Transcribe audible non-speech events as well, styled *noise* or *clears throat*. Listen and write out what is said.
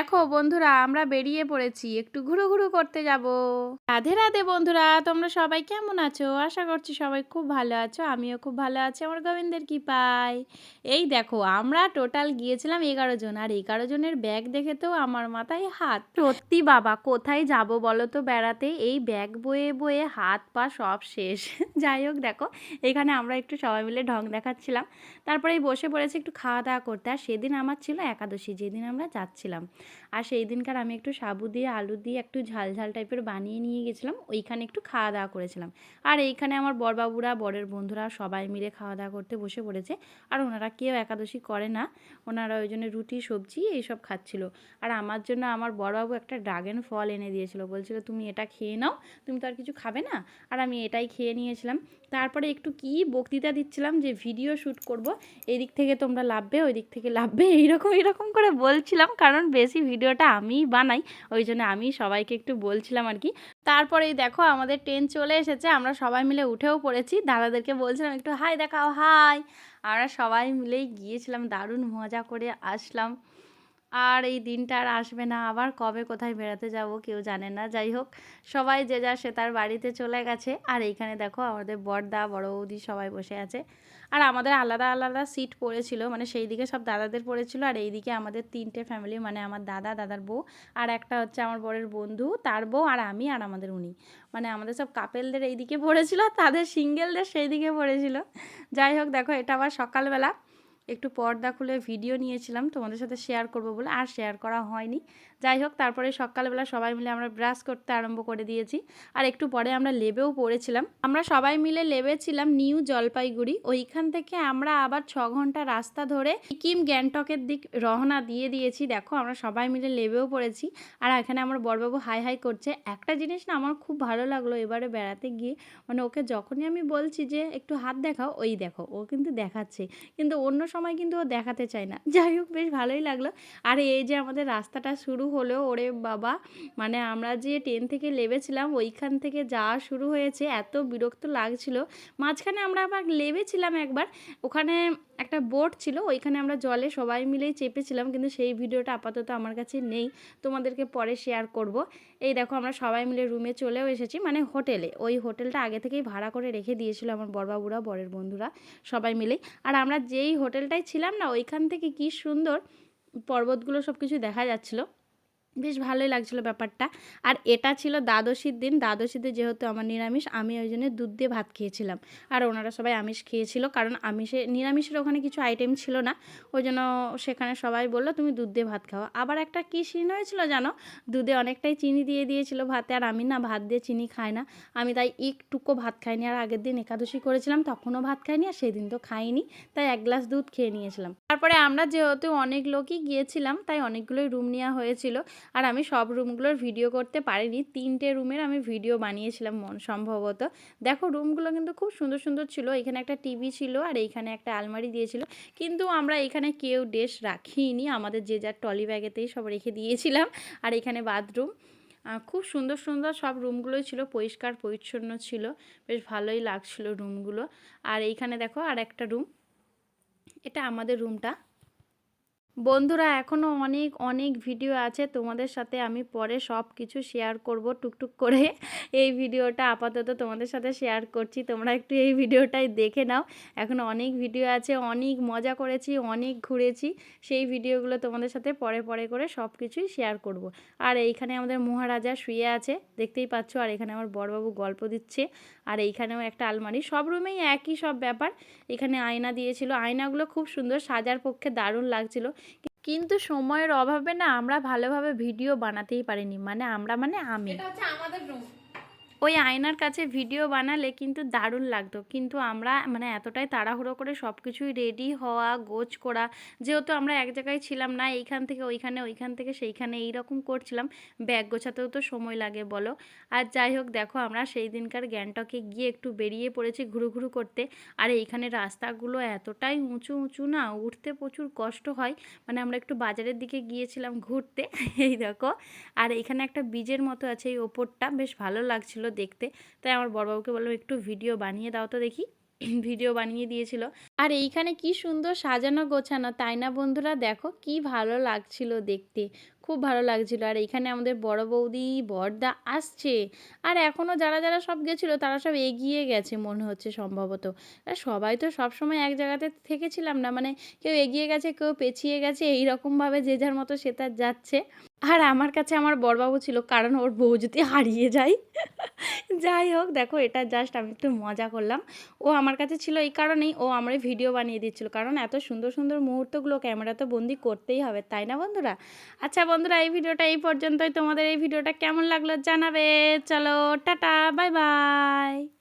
দেখো বন্ধুরা, আমরা বেরিয়ে পড়েছি। একটু ঘুরু ঘুরু করতে যাব। রাধে রাধে বন্ধুরা, তোমরা সবাই কেমন আছো? আশা করছি সবাই খুব ভালো আছো, আমিও খুব ভালো আছি, আমার গোবিন্দের কি পাই এই দেখো, আমরা টোটাল গিয়েছিলাম এগারো জন, আর এগারো জনের ব্যাগ দেখে তো আমার মাথায় হাত। সত্যি বাবা, কোথায় যাব বলো তো বেড়াতে? এই ব্যাগ বয়ে বয়ে হাত পা সব শেষ। *laughs* যাই হোক দেখো, এখানে আমরা একটু সবাই মিলে ঢং দেখাচ্ছিলাম। তারপরে বসে পড়েছি একটু খাওয়া দাওয়া করতে, আর সেদিন আমার ছিল একাদশী, যেদিন আমরা যাচ্ছিলাম। আর সেই দিনকার আমি একটু সাবু দিয়ে, আলু দিয়ে একটু ঝাল ঝাল টাইপের বানিয়ে নিয়ে গেছিলাম। ওইখানে একটু খাওয়া দাওয়া করেছিলাম। আর এইখানে আমার বরবাবুরা, বরের বন্ধুরা সবাই মিলে খাওয়া দাওয়া করতে বসে পড়েছে। আর ওনারা কেউ একাদশী করে না। ওনারা ওই জন্য রুটি, সবজি এইসব খাচ্ছিল। আর আমার জন্য আমার বড়বাবু একটা ড্রাগন ফল এনে দিয়েছিল। বলছিল, তুমি এটা খেয়ে নাও, তুমি তো আর কিছু খাবে না? আর আমি এটাই খেয়ে নিয়েছিলাম। তারপরে একটু কি বক্তৃতা দিচ্ছিলাম যে ভিডিও শ্যুট করব। এদিক থেকে তোমরা লাভবে ওই দিক থেকে লাভবে। এইরকম এরকম করে বলছিলাম। কারণ বেশি ভিডিওটা আমিই বানাই, ওই জন্য আমি সবাইকে একটু বলছিলাম আর কি। তারপরেই দেখো আমাদের ট্রেন চলে এসেছে, আমরা সবাই মিলে উঠেও পড়েছি। দাদাদেরকে বলছিলাম একটু, হাই, দেখাও, হাই। আমরা সবাই মিলেই গিয়েছিলাম, দারুণ মজা করে আসলাম। আর এই দিনটা আর আসবে না। আবার কবে কোথায় বেড়াতে যাব কেউ জানে না। যাই হোক, সবাই যে যা সে তার বাড়িতে চলে গেছে। আর এইখানে দেখো আমাদের বড়দা, বড় বৌদি সবাই বসে আছে। আর আমাদের আলাদা আলাদা সিট পড়েছিল। মানে সেই দিকে সব দাদাদের পড়েছিল। আর এইদিকে আমাদের তিনটে ফ্যামিলি মানে আমার দাদা, দাদার বউ। আর একটা হচ্ছে আমার বরের বন্ধু, তার বউ, আর আমি, আর আমাদের উনি। মানে আমাদের সব কাপেলদের এইদিকে পড়েছিল আর তাদের সিঙ্গেলদের সেই দিকে পড়েছিল। যাই হোক, দেখো এটা আবার সকালবেলা। একটু পর্দা খুলে ভিডিও নিয়েছিলাম, তোমাদের সাথে শেয়ার করব বলে আর শেয়ার করা হয়নি। যাই হোক, তারপরে সকালবেলা সবাই মিলে আমরা ব্রাশ করতে আরম্ভ করে দিয়েছি। আর একটু পরে আমরা লেবেও পড়েছিলাম। আমরা সবাই মিলে লেবেছিলাম নিউ জলপাইগুড়ি। ওইখান থেকে আমরা আবার ছ ঘণ্টা রাস্তা ধরে সিকিম, গ্যাংটকের দিক রওনা দিয়ে দিয়েছি। দেখো, আমরা সবাই মিলে লেবেও পড়েছি। আর এখানে আমার বড়বাবু হাই হাই করছে। একটা জিনিস না আমার খুব ভালো লাগল এবারে বেড়াতে গিয়ে। মানে ওকে যখনই আমি বলছি যে, একটু হাত দেখাও। ওই দেখো, ও কিন্তু দেখাচ্ছে। কিন্তু অন্য সময় কিন্তু ও দেখাতে চায় না। *laughs* যাই হোক, বেশ ভালোই লাগল। আর এই যে আমাদের রাস্তাটা শুরু হলো, ওরে বাবা! মানে আমরা যে ট্রেন থেকে লেবেছিলাম ওইখান থেকে যাওয়া শুরু হয়েছে। এত বিরক্ত লাগছিল। মাঝখানে আমরা আবার লেবেছিলাম একবার। ওখানে একটা বোট ছিল, ওইখানে আমরা জলে সবাই মিলেই চেপেছিলাম, কিন্তু সেই ভিডিওটা আপাতত আমার কাছে নেই। তোমাদেরকে পরে শেয়ার করব। এই দেখো, আমরা সবাই মিলে রুমে চলেও এসেছি মানে হোটেলে। ওই হোটেলটা আগে থেকেই ভাড়া করে রেখে দিয়েছিল আমার বরবাবুরা বরের বন্ধুরা, সবাই মিলেই। আর আমরা যেই হোটেলটায় ছিলাম না, ওইখান থেকে কি সুন্দর পর্বতগুলো সব কিছু দেখা যাচ্ছিল। বেশ ভালোই লাগছিল ব্যাপারটা। আর এটা ছিল দ্বাদশীর দিন। দ্বাদশীতে যেহেতু আমার নিরামিষ, আমি ওই জন্য দুধ দিয়ে ভাত খেয়েছিলাম। আর ওনারা সবাই আমিষ খেয়েছিল, কারণ আমিষে, নিরামিষের ওখানে কিছু আইটেম ছিল না। ওই জন্য সেখানে সবাই বলল, তুমি দুধ দিয়ে ভাত খাও। আবার একটা কী সিন হয়েছিল জানো? দুধে অনেকটাই চিনি দিয়ে দিয়েছিল ভাতে, আর আমি না ভাত দিয়ে চিনি খাই না। আমি তাই একটুকু ভাত খাইনি। আর আগের দিন একাদশী করেছিলাম, তখনও ভাত খাইনি, আর সেদিন তো খাইনি। তাই এক গ্লাস দুধ খেয়ে নিয়েছিলাম। তারপরে আমরা যেহেতু অনেক লোকই গিয়েছিলাম, তাই অনেকগুলোই রুম নেওয়া হয়েছিল। আর আমি সব রুমগুলোর ভিডিও করতে পারিনি। তিনটে রুমের আমি ভিডিও বানিয়েছিলাম মন সম্ভবত। দেখো, রুমগুলো কিন্তু খুব সুন্দর সুন্দর ছিল। এখানে একটা টিভি ছিল আর এইখানে একটা আলমারি দিয়েছিল। কিন্তু আমরা এখানে কেউ ড্রেস রাখিনি। আমাদের যে যার টলি ব্যাগেতেই সব রেখে দিয়েছিলাম। আর এখানে বাথরুম। খুব সুন্দর সুন্দর সব রুমগুলোই ছিল। পরিষ্কার, পরিচ্ছন্ন ছিল। বেশ ভালোই লাগছিল রুমগুলো। আর এইখানে দেখো, আর একটা রুম। এটা আমাদের রুমটা। বন্ধুরা এখনও অনেক অনেক ভিডিও আছে তোমাদের সাথে আমি পরে সব কিছু শেয়ার করব টুকটুক করে। এই ভিডিওটা আপাতত তোমাদের সাথে শেয়ার করছি। তোমরা একটু এই ভিডিওটাই দেখে নাও। এখন অনেক ভিডিও আছে, অনেক মজা করেছি, অনেক ঘুরেছি। সেই ভিডিওগুলো তোমাদের সাথে পরে পরে করে সব কিছুই শেয়ার করব। আর এইখানে আমাদের মহারাজা শুয়ে আছে, দেখতেই পাচ্ছ। আর এখানে আমার বড়বাবু গল্প দিচ্ছে। আর এইখানেও একটা আলমারি। সব রুমেই একই সব ব্যাপার। এখানে আয়না দিয়েছিল। আয়নাগুলো খুব সুন্দর, সাজার পক্ষে দারুণ লাগছিল। কিন্তু সময়ের অভাবে না আমরা ভালোভাবে ভিডিও বানাতেই পারিনি। মানে আমরা মানে আমি। এটা হচ্ছে আমাদের রুম ওই আয়নার কাছে ভিডিও বানালে কিন্তু দারুণ লাগতো। কিন্তু আমরা মানে এতটাই তাড়াহুড়ো করে সব কিছুই রেডি হওয়া, গোছ করা, যেহেতু আমরা এক জায়গায় ছিলাম না, এইখান থেকে ওইখানে, ওইখান থেকে সেইখানে এইরকম করছিলাম, ব্যাগ গোছাতেও তো সময় লাগে বলো। আর যাই হোক, দেখো আমরা সেই দিনকার গ্যাংটকে গিয়ে একটু বেরিয়ে পড়েছি ঘুরু ঘুরু করতে। আর এইখানে রাস্তাগুলো এতটাই উঁচু উঁচু না, উঠতে প্রচুর কষ্ট হয়। মানে আমরা একটু বাজারের দিকে গিয়েছিলাম ঘুরতে, *laughs* এই দেখো। আর এখানে একটা বীজের মতো আছে এই ওপরটা, বেশ ভালো লাগছিল দেখতে। তাই আমার বড়বাবুকে বললাম, একটু ভিডিও বানিয়ে দাও তো দেখি। *clears throat* ভিডিও বানিয়ে দিয়েছিল। আর এইখানে কি সুন্দর সাজানো গোছানো, তাই না বন্ধুরা? দেখো কি ভালো লাগছিল দেখতে। খুব ভালো লাগছিল। আর এইখানে আমাদের বড় বৌদি বড়দা আসছে। আর এখনও যারা যারা সব গেছিল, তারা সব এগিয়ে গেছে মনে হচ্ছে সম্ভবত। আর সবাই তো সব সময় এক জায়গাতে থেকেছিলাম না। মানে কেউ এগিয়ে গেছে, কেউ পেছিয়ে গেছে এই রকমভাবে যে যার মতো সে তার যাচ্ছে। আর আমার কাছে আমার বড়বাবু ছিল, কারণ ওর বউ যদি হারিয়ে যায় যাই হোক, দেখো এটা জাস্ট আমি একটু মজা করলাম। ও আমার কাছে ছিল এই কারণেই ও আমার ভিডিও বানিয়ে দিচ্ছিল। কারণ এত সুন্দর সুন্দর মুহূর্তগুলো ক্যামেরা তো বন্দি করতেই হবে, তাই না বন্ধুরা? আচ্ছা বন্ধুরা, এই ভিডিওটা এই পর্যন্তই। তোমাদের এই ভিডিওটা কেমন লাগল জানাবে? চলো, টাটা বাই বাই